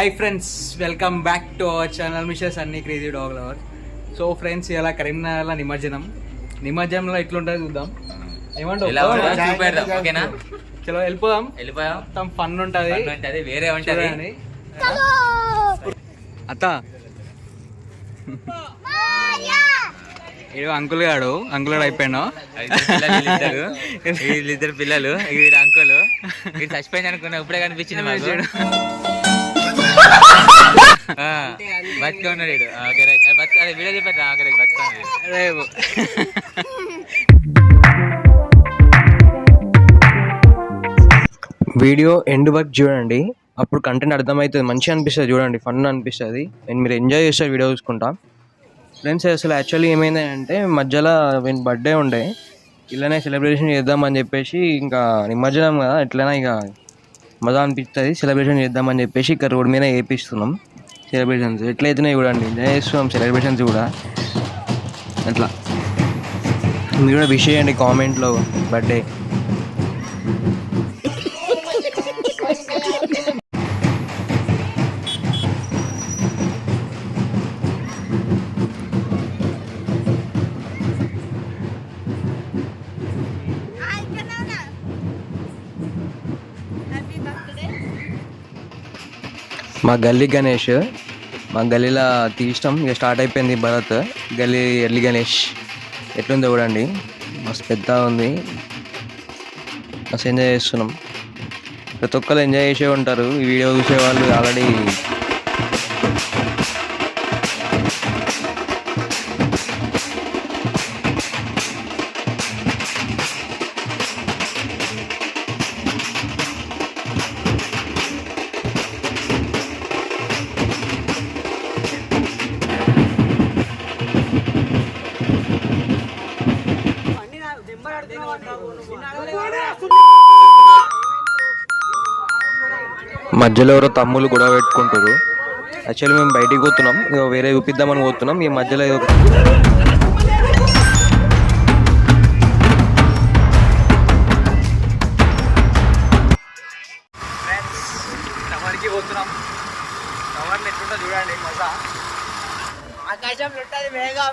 Hi friends welcome back to our channel mission అన్ని crazy dog lover so friends ఇలా కరీంనగర్లో నిమజ్జనం. నిమజ్జనంలో ఎట్లుంటుంది చూద్దాం. ఏమంటావు? ఎలా ఉంటుందో చూపెడదాం ఓకేనా? చలో వెళ్ళిపోదాం. వెళ్ళిపోయాం మొత్తం ఫన్ ఉంటుంది. ఉంటది వేరే ఉంటది. చూడండి. అత్త. ఏదో అంకుల్ గాడు అంకుల్ గాడు అయిపోయాడు వీళ్ళిద్దరు. వీళ్ళిద్దరు పిల్లలు వీడు అంకుల్ వీడు చచ్చిపోయింది అనుకున్నా ఇప్పుడే కనిపించింది మాకు. ఆ, బతికే ఉన్నాడు వీడు ఆ, ఓకే రైట్ బతిక అదే వీడియో చెప్పారు ఓకే రైట్ బతికే ఉన్నాడు రేపు. వీడియో ఎండ్ వరకు చూడండి. అప్పుడు కంటెంట్ అర్థమవుతుంది. మంచిగా అనిపిస్తుంది చూడండి. ఫన్ అనిపిస్తుంది. అండ్ మీరు ఎంజాయ్ చేస్తారు వీడియో చూసుకుంటా. ఫ్రెండ్స్ అసలు యాక్చువల్లీ ఏమైంది అంటే మధ్యలో వీని బర్త్డే ఉండే. ఇలానే సెలబ్రేషన్ చేద్దామని చెప్పేసి ఇంకా నిమజ్జనం కదా ఎట్లైనా ఇక మజా అనిపిస్తుంది సెలబ్రేషన్ చేద్దామని చెప్పేసి ఇక్కడ రోడ్ మీద వేపిస్తున్నాం సెలబ్రేషన్స్ ఎట్లయితేనే చూడండి. ఎంజాయ్ చేస్తున్నాం సెలబ్రేషన్స్ కూడా. అట్లా. మీరు కూడా విష్ చేయండి కామెంట్లో బర్త్డే మా గల్లీ గణేష్. మా గల్లీలో తీసినాం. ఇక స్టార్ట్ అయిపోయింది భరత్. గల్లీ ఎర్లీ గణేష్. ఎట్లుందో చూడండి. మస్తు పెద్ద ఉంది. మస్తు ఎంజాయ్ చేస్తున్నాం. ప్రతి ఒక్కరు ఎంజాయ్ చేసే ఉంటారు. ఈ వీడియో చూసే వాళ్ళు ఆల్రెడీ మధ్యలో ఎవరో తమ్ముళ్ళు గొడవ పెట్టుకుంటారు. యాక్చువల్లీ మేము బయటికి పోతున్నాం. వేరే చూపిద్దామని పోతున్నాం. ఈ మధ్యలో ఆకాశం మేఘం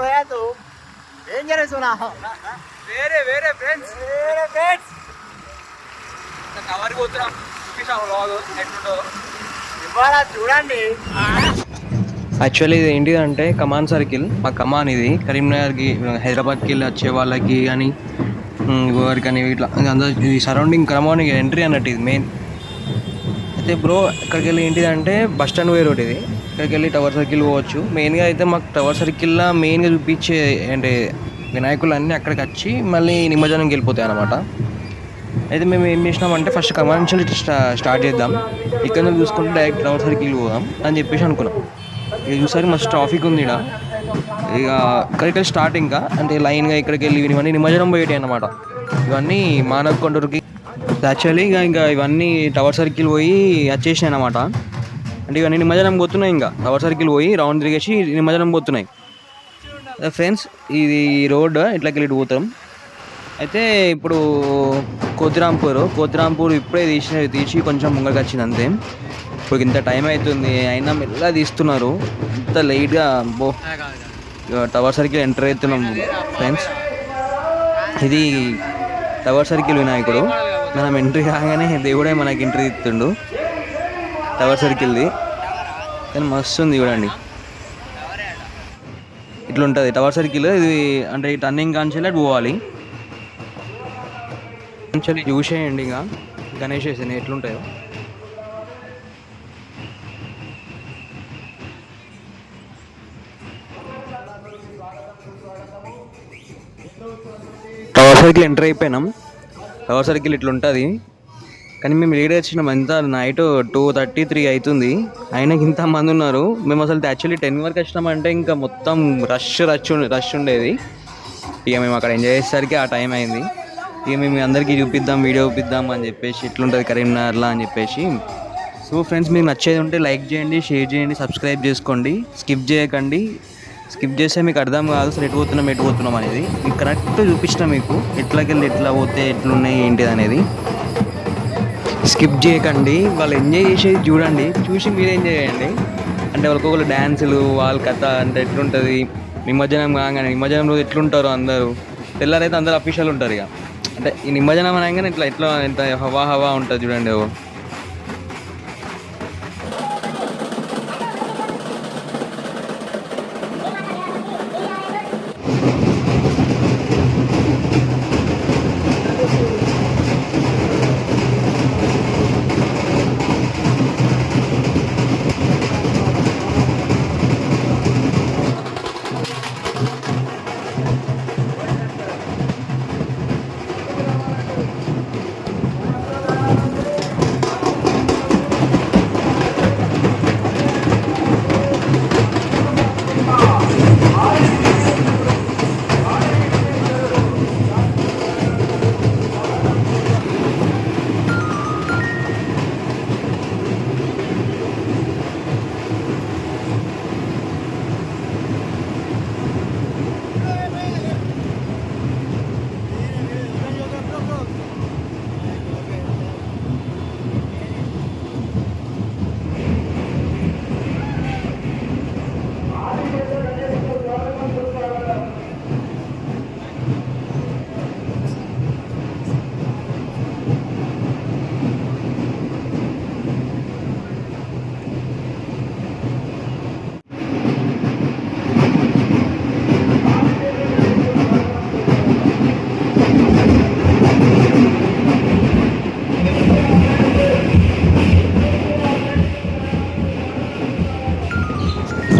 పోయాదు ఏం జరుగుతున్నా వేరే వేరే ఫ్రెండ్స్ టవర్కి పోతున్నాం చూపిస్తాం వ్లాగ్ ఎట్లుంటుందో. ఇవాళ చూడండి. యాక్చువల్లీ ఇది ఏంటిదంటే కమాన్ సర్కిల్. మా కమాన్ ఇది. కరీంనగర్కి హైదరాబాద్కి వెళ్ళి వచ్చే వాళ్ళకి కానీ ఎవరికని ఇట్లా అందరూ ఇది సరౌండింగ్ కమాన్ ఎంట్రీ అన్నట్టు ఇది మెయిన్ అయితే బ్రో ఇక్కడికి వెళ్ళి ఏంటిదంటే బస్ స్టాండ్ పోయే రోడ్ ఇది. ఇక్కడికి వెళ్ళి టవర్ సర్కిల్ పోవచ్చు. మెయిన్గా అయితే మాకు టవర్ సర్కిల్లో మెయిన్గా చూపించే అంటే వినాయకులు అన్నీ అక్కడికి వచ్చి మళ్ళీ నిమజ్జనంకి వెళ్ళిపోతాయి అన్నమాట. అయితే మేము ఏం చేసినామంటే ఫస్ట్ కమాన్ నుంచి స్టార్ట్ చేద్దాం. ఇక్కడ నుంచి చూసుకుంటే డైరెక్ట్ టవర్ సర్కిల్ పోదాం అని చెప్పేసి అనుకున్నాం. ఇక చూసారు మస్తు ట్రాఫిక్ ఉంది ఇక ఇక్కడికి వెళ్ళి స్టార్ట్ ఇంకా అంటే లైన్గా ఇక్కడికి వెళ్ళి ఇవన్నీ నిమజ్జనం పోయేటి అనమాట ఇవన్నీ మానవ కొండూరుకి యాక్చువల్లీ ఇక ఇంకా ఇవన్నీ టవర్ సర్కిల్ పోయి వచ్చేసినాయి అనమాట అంటే ఇవన్నీ నిమజ్జనం పోతున్నాయి ఇంకా. టవర్ సర్కిల్ పోయి రౌండ్ తిరిగేసి నిమజ్జనం పోతున్నాయి. ఫ్రెండ్స్ ఇది రోడ్ ఇట్లాకెళ్ళి వెళ్ళి పోతాం. అయితే ఇప్పుడు కోతిరాంపూర్ కోతిరాంపూర్ ఇప్పుడే తీసిన తీసి కొంచెం ముంగకి వచ్చింది అంతే. ఇప్పుడు ఇంత టైం అవుతుంది అయినా మెల్లగా తీస్తున్నారు. ఇంత లేట్గా బో టవర్ సర్కిల్ ఎంటర్ అవుతున్నాం ఫ్రెండ్స్ ఇది టవర్ సర్కిల్ వినాయకుడు. మనం ఎంట్రీ కాగానే దేవుడే మనకి ఎంట్రీ ఇస్తుండు. టవర్ సర్కిల్ది కానీ మస్తు ఉంది చూడండి. ఇట్లుంటుంది. టవర్ సర్కిల్ ఇది అంటే ఈ టర్నింగ్ కాంచెల్లి అటు పోవాలి. కాంచెల్లి చూసేయండి ఇంకా. గణేష్ వేసిన ఎట్లుంటాయో. టవర్ సర్కిల్ ఎంటర్ అయిపోయినాం. టవర్ సర్కిల్ ఇట్లా ఉంటుంది కానీ మేము లేట్ వచ్చినాం ఎంత? నైట్ టూ థర్టీ త్రీ అవుతుంది ఆయనకి ఇంత మంది ఉన్నారు. మేము అసలు యాక్చువల్లీ టెన్ వరకు వచ్చినామంటే ఇంకా మొత్తం రష్ రష్ ఉండే రష్ ఉండేది. ఇక మేము అక్కడ ఎంజాయ్ చేసేసరికి ఆ టైం అయింది. ఇక మేము అందరికీ చూపిద్దాం వీడియో చూపిద్దాం అని చెప్పేసి ఇట్లుంటుంది కరీంనగర్లో అని చెప్పేసి. సో ఫ్రెండ్స్ మీకు నచ్చేది ఉంటే లైక్ చేయండి షేర్ చేయండి సబ్స్క్రైబ్ చేసుకోండి. స్కిప్ చేయకండి. స్కిప్ చేస్తే మీకు అర్థం కాదు అసలు ఎటు పోతున్నాం ఎటు పోతున్నాం అనేది. మీకు కరెక్ట్ చూపించిన మీకు ఎట్లాకెళ్ళి ఎట్లా పోతే ఎట్లున్నాయి ఏంటిది అనేది. స్కిప్ చేయకండి. వాళ్ళు ఎంజాయ్ చేసేది చూడండి. చూసి మీరు ఎంజాయ్ చేయండి. అంటే వాళ్ళకొకరు డ్యాన్సులు వాళ్ళ కథ అంటే ఎట్లుంటుంది. నిమజ్జనం కాగానే నిమజ్జనం రోజు ఎట్లుంటారు అందరూ? తెల్లారైతే అందరూ అఫీషియల్ ఉంటారు ఇక. అంటే ఈ నిమజ్జనం అనగానే ఇట్లా ఎట్లా ఎంత హవా హవా ఉంటుంది చూడండి.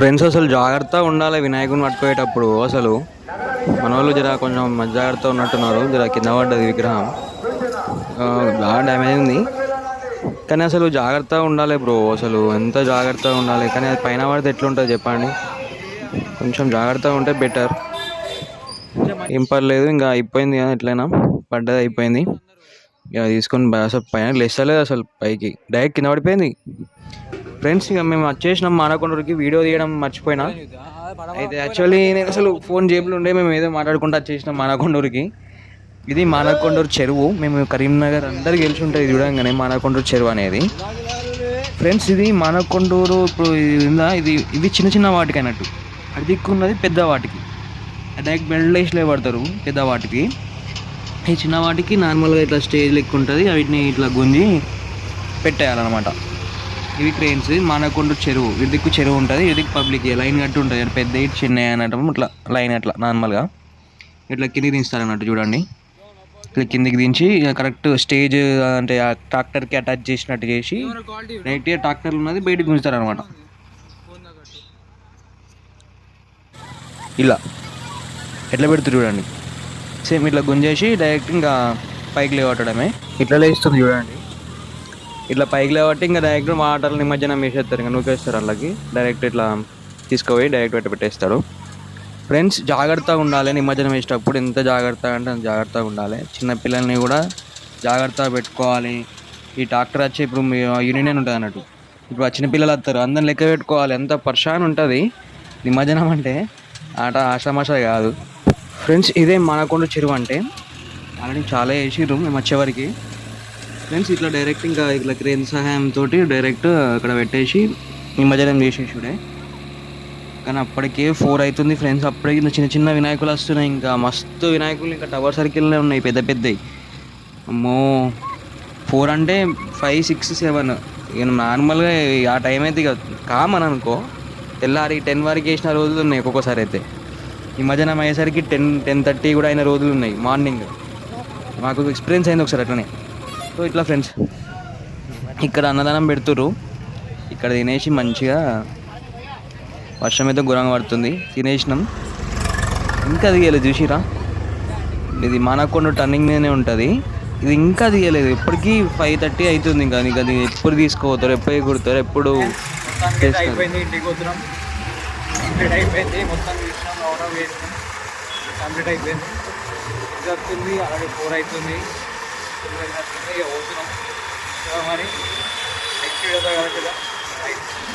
ఫ్రెండ్స్ అసలు జాగ్రత్తగా ఉండాలి వినాయకుని పట్టుకోయేటప్పుడు అసలు మన వాళ్ళు జర కొంచెం జాగ్రత్త ఉన్నట్టున్నారు. జర కింద పడ్డది విగ్రహం. బాగా డ్యామేజ్ ఉంది కానీ అసలు జాగ్రత్తగా ఉండాలి బ్రో. అసలు ఎంత జాగ్రత్తగా ఉండాలి? కానీ అది పైన పడితే ఎట్లుంటుంది చెప్పండి? కొంచెం జాగ్రత్తగా ఉంటే బెటర్. ఏం పర్లేదు ఇంకా అయిపోయింది కదా ఎట్లయినా. పడ్డది అయిపోయింది. ఇక తీసుకొని అసలు పైన లేస్తలేదు అసలు పైకి. డైరెక్ట్ కింద పడిపోయింది. ఫ్రెండ్స్ ఇక మేము వచ్చేసినాం మానకొండూరుకి వీడియో తీయడం మర్చిపోయినా. అయితే యాక్చువల్లీ నేను అసలు ఫోన్ జేబులో ఉండే మేము ఏదో మాట్లాడుకుంటూ వచ్చేసినాం మానకొండూరుకి. ఇది మానకొండూరు చెరువు. మేము కరీంనగర్ అందరికి తెలిసి ఉంటుంది చూడంగానే మానకొండూరు చెరువు అనేది. ఫ్రెండ్స్ ఇది మానకొండూరు ఇప్పుడు ఇది ఇది ఇవి చిన్న చిన్న వాటికి అన్నట్టు. అది దిక్కున్నది పెద్ద వాటికి. డైరెక్ట్ బెల్డేస్లో పడతారు పెద్ద వాటికి. ఈ చిన్న వాటికి నార్మల్గా ఇట్లా స్టేజ్ లెక్క ఉంటుంది వీటిని ఇట్లా గుంజి పెట్టేయాలన్నమాట. ఇవి క్రెయిన్స్ మానకొండ చెరువు. ఇది చెరువు ఉంటుంది ఇది పబ్లిక్ లైన్ కట్టి ఉంటుంది. అంటే పెద్ద ఇటు చిన్న అనటం ఇట్లా లైన్ అట్లా నార్మల్గా ఇట్లా కిందికి దించుతారు అన్నట్టు చూడండి. ఇట్లా కిందికి దించి కరెక్ట్ స్టేజ్ అంటే ఆ ట్రాక్టర్కి అటాచ్ చేసినట్టు చేసి డైరెక్ట్గా ట్రాక్టర్ ఉన్నది బయటకు గుంజుతారు అనమాట ఇలా. ఎట్లా పెడుతుంది చూడండి. సేమ్ ఇట్లా గుంజేసి డైరెక్ట్ ఇంకా పైకి లేవటమే. ఇట్లా లేస్తుంది చూడండి. ఇట్లా పైకి లేబట్టి ఇంకా డైరెక్ట్ వాటర్ నిమజ్జనం వేసేస్తారు ఇంకా నూకేస్తారు వాళ్ళకి. డైరెక్ట్ ఇట్లా తీసుకుపోయి డైరెక్ట్ పెట్ట పెట్టేస్తారు. ఫ్రెండ్స్ జాగ్రత్తగా ఉండాలి. నిమజ్జనం వేసేటప్పుడు ఎంత జాగ్రత్తగా అంటే అంత జాగ్రత్తగా ఉండాలి. చిన్నపిల్లల్ని కూడా జాగ్రత్తగా పెట్టుకోవాలి. ఈ ట్రాక్టర్ వచ్చి ఇప్పుడు మీ యూనియన్ ఉంటుంది అన్నట్టు. ఇప్పుడు చిన్న పిల్లలు వస్తారు. అందరిని లెక్క పెట్టుకోవాలి. ఎంత పర్షాన్ ఉంటుంది. నిమజ్జనం అంటే ఆట ఆషామాష కాదు. ఫ్రెండ్స్ ఇదే మానకొండ చెరువు అంటే. అలాంటి చాలా వేసిర్రు మేము వచ్చేవరకు. ఫ్రెండ్స్ ఇట్లా డైరెక్ట్ ఇంకా ఇట్లా క్రేన్ సహాయంతో డైరెక్ట్ అక్కడ పెట్టేసి నిమజ్జనం చేసేసుడే కానీ అప్పటికే ఫోర్ అవుతుంది ఫ్రెండ్స్ అప్పటికి చిన్న చిన్న వినాయకులు వస్తున్నాయి. ఇంకా మస్తు వినాయకులు ఇంకా టవర్ సర్కిల్లో ఉన్నాయి. పెద్ద పెద్దవి అమ్మో. ఫోర్ అంటే ఫైవ్ సిక్స్ సెవెన్ ఇక నార్మల్గా ఆ టైం అయితే ఇక కామన్ అనుకో. తెల్లారి టెన్ వరకు వేసిన రోజులు ఉన్నాయి ఒక్కొక్కసారి అయితే. నిమజ్జనం అయ్యేసరికి టెన్ టెన్ థర్టీ కూడా అయిన రోజులు ఉన్నాయి. మార్నింగ్ మాకు ఎక్స్పీరియన్స్ అయింది ఒకసారి అట్లనే. సో ఇట్లా ఫ్రెండ్స్ ఇక్కడ అన్నదానం పెడుతుర్రు. ఇక్కడ తినేసి మంచిగా వర్షం అయితే ఘోరంగా పడుతుంది. తినేసినాం. ఇంకా వెళ్ళి చూసిరా ఇది మానకొండ టర్నింగ్ మీదనే ఉంటుంది. ఇది ఇంకా తీయలేదు. ఇప్పటికీ ఫైవ్ థర్టీ అవుతుంది ఇంకా. అది ఎప్పుడు తీసుకుపోతారు ఎప్పుడు ఎగురుతారు ఎప్పుడు మొత్తానికి అయితే అయిపోయింది ఇంటికి పోతున్నాం కంప్లీట్ అయిపోయింది మొత్తం చూసినాం రౌండ్ వేసినాం కంప్లీట్ అయిపోయింది ఇది వస్తుంది అలాగే ఫోర్ అవుతుంది తొమ్మిది వస్తుంది ఇక పోతున్నాం ఇక మరి నెక్స్ట్ వీడియోతో కలిసి